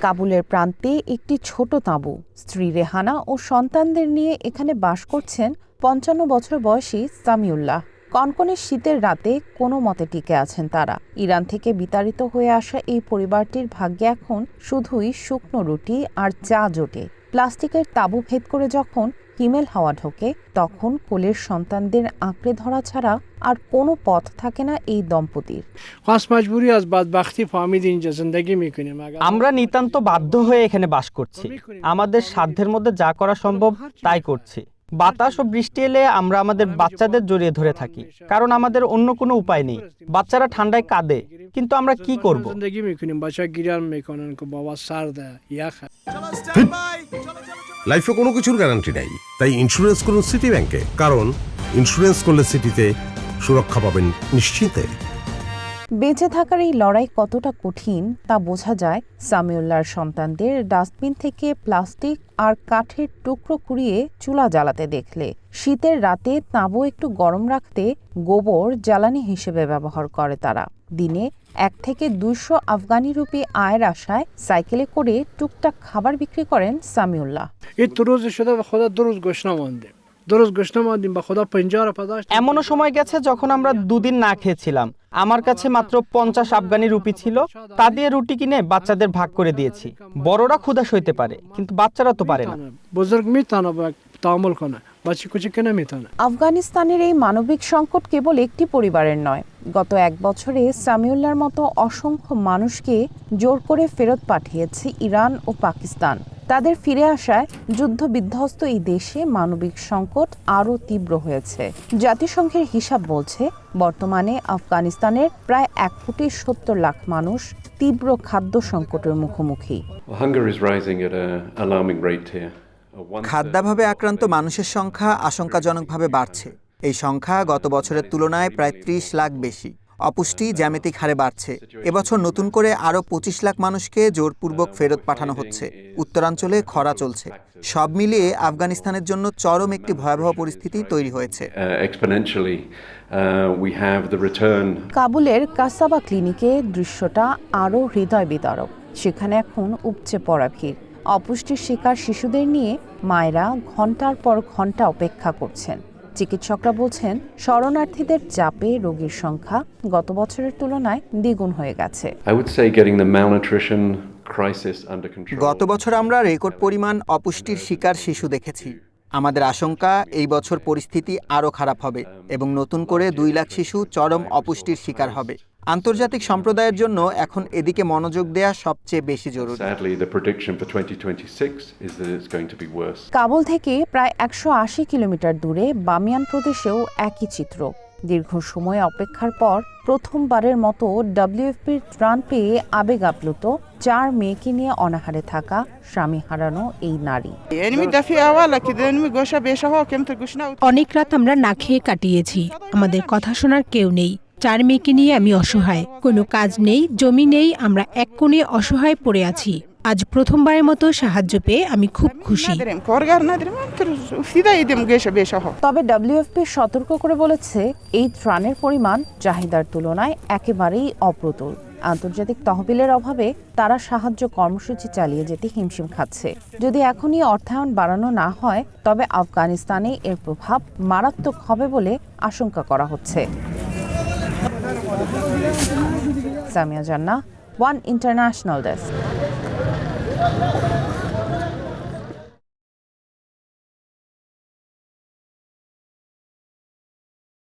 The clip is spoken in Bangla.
কাবুলের প্রান্তে একটি ছোট তাঁবু। স্ত্রী রেহানা ও সন্তানদের নিয়ে এখানে বাস করছেন পঞ্চান্ন বছর বয়সী সামিউল্লাহ। কনকনে শীতের রাতে কোনো মতে টিকে আছেন তারা। ইরান থেকে বিতাড়িত হয়ে আসা এই পরিবারটির ভাগ্যে এখন শুধুই শুকনো রুটি আর চা জোটে। প্লাস্টিকের তাঁবু ভেদ করে যখন ফিমেল হাওয়া ঢোকে তখন কোলের সন্তানদের আঁকড়ে ধরা ছাড়া আর কোনো পথ থাকে না এই দম্পতির। আমরা নিতান্ত বাধ্য হয়ে এখানে বাস করছি। আমাদের সাধ্যের মধ্যে যা করা সম্ভব তাই করছি। বাতাস ও বৃষ্টি এলে আমরা আমাদের বাচ্চাদের জড়িয়ে ধরে থাকি কারণ আমাদের অন্য কোনো উপায় নেই। বাচ্চারা ঠান্ডায় কাঁদে কিন্তু আমরা কি করব? লাইফে কোনো কিছুর গ্যারান্টি নেই। তাই ইন্স্যুরেন্স করুন সিটি ব্যাংকে কারণ ইন্স্যুরেন্স করলে সিটিতে সুরক্ষা পাবেন নিশ্চিতে বেঁচে থাকার এই লড়াই কতটা কঠিন তা বোঝা যায় সামিউল্লার সন্তানদের ডাস্টবিন থেকে প্লাস্টিক আর কাঠের টুকরো কুড়িয়ে চুলা জ্বালাতে দেখলে। শীতের রাতে তাঁবু একটু গরম রাখতে গোবর জ্বালানি হিসেবে ব্যবহার করে তারা। দিনে এক থেকে দুইশো আফগানি রুপি আয়ের আশায় সাইকেলে করে টুকটাক খাবার বিক্রি করেন সামিউল্লাহ। এমনও সময় গেছে যখন আমরা দুদিন না খেয়েছিলাম। আমার কাছে মাত্র পঞ্চাশ আফগানি রুপি ছিল তা দিয়ে রুটি কিনে বাচ্চাদের ভাগ করে দিয়েছি। বড়রা ক্ষুদা সইতে পারে কিন্তু বাচ্চারা তো পারে না। আফগানিস্তানের এই মানবিক সংকট কেবল একটি পরিবারের নয়। গত এক বছরে সামিউল্লার মতো অসংখ্য মানুষকে জোর করে ফেরত পাঠিয়েছে ইরান ও পাকিস্তান। তাদের ফিরে আসায় যুদ্ধ বিধ্বস্ত এই দেশে মানবিক সংকট আরও তীব্র হয়েছে। জাতিসংঘের হিসাব বলছে বর্তমানে আফগানিস্তানের প্রায় এক কোটি সত্তর লাখ মানুষ তীব্র খাদ্য সংকটের মুখোমুখি। খাদ্যাভাবে আক্রান্ত মানুষের সংখ্যা আশঙ্কাজনকভাবে বাড়ছে। এই সংখ্যা গত বছরের তুলনায় প্রায় ত্রিশ লাখ বেশি। অপুষ্টি জ্যামিতিক হারে বাড়ছে। এবছর নতুন করে আরও পঁচিশ লাখ মানুষকে জোরপূর্বক ফেরত পাঠানো হচ্ছে। উত্তরাঞ্চলে খরা চলছে। সব মিলিয়ে আফগানিস্তানের জন্য চরম একটি ভয়াবহ পরিস্থিতি তৈরি হয়েছে। Uh, uh, কাবুলের কাসাবা ক্লিনিকে দৃশ্যটা আরও হৃদয় বিদারক। সেখানে এখন উপচে পড়া ভিড়। অপুষ্টির শিকার শিশুদের নিয়ে মায়েরা ঘণ্টার পর ঘণ্টা অপেক্ষা করছেন। চিকিৎসকরা বলছেন শরণার্থীদের চাপে রোগীর সংখ্যা গত বছরের তুলনায় দ্বিগুণ হয়ে গেছে. গত বছর আমরা রেকর্ড পরিমাণ অপুষ্টির শিকার শিশু দেখেছি আমাদের আশঙ্কা এই বছর পরিস্থিতি আরও খারাপ হবে এবং নতুন করে দুই লাখ শিশু চরম অপুষ্টির শিকার হবে আন্তর্জাতিক সম্প্রদায়ের জন্য এখন এদিকে মনোযোগ দেয়া সবচেয়ে বেশি জরুরি। কাবুল থেকে প্রায় একশো আশি কিলোমিটার দূরে বামিয়ান প্রদেশেও একই চিত্র। দীর্ঘ সময় অপেক্ষার পর প্রথমবারের মতো ডাব্লিউএফপির ত্রাণ পেয়ে আবেগ আপ্লুত চার মেয়েকে নিয়ে অনাহারে থাকা স্বামী হারানো এই নারী। অনেক রাত আমরা না খেয়ে কাটিয়েছি। আমাদের কথা শোনার কেউ নেই। চার মেয়েকে নিয়ে আমি অসহায়। কোনো কাজ নেই, জমি নেই, আমরা এক কোণে অসহায় পড়ে আছি। আজ প্রথমবারের মতো সাহায্য পেয়ে আমি খুব খুশি। তবে ডাব্লিউএফপি সতর্ক করে বলেছে, এই ত্রাণের পরিমাণ চাহিদার তুলনায় একেবারেই অপ্রতুল। আন্তর্জাতিক তহবিলের অভাবে তারা সাহায্য কর্মসূচি চালিয়ে যেতে হিমশিম খাচ্ছে। যদি এখনই অর্থায়ন বাড়ানো না হয়, তবে আফগানিস্তানে এর প্রভাব মারাত্মক হবে বলে আশঙ্কা করা হচ্ছে। সামিয়া জান্না ওয়ান ইন্টারন্যাশনাল ডেস্ক।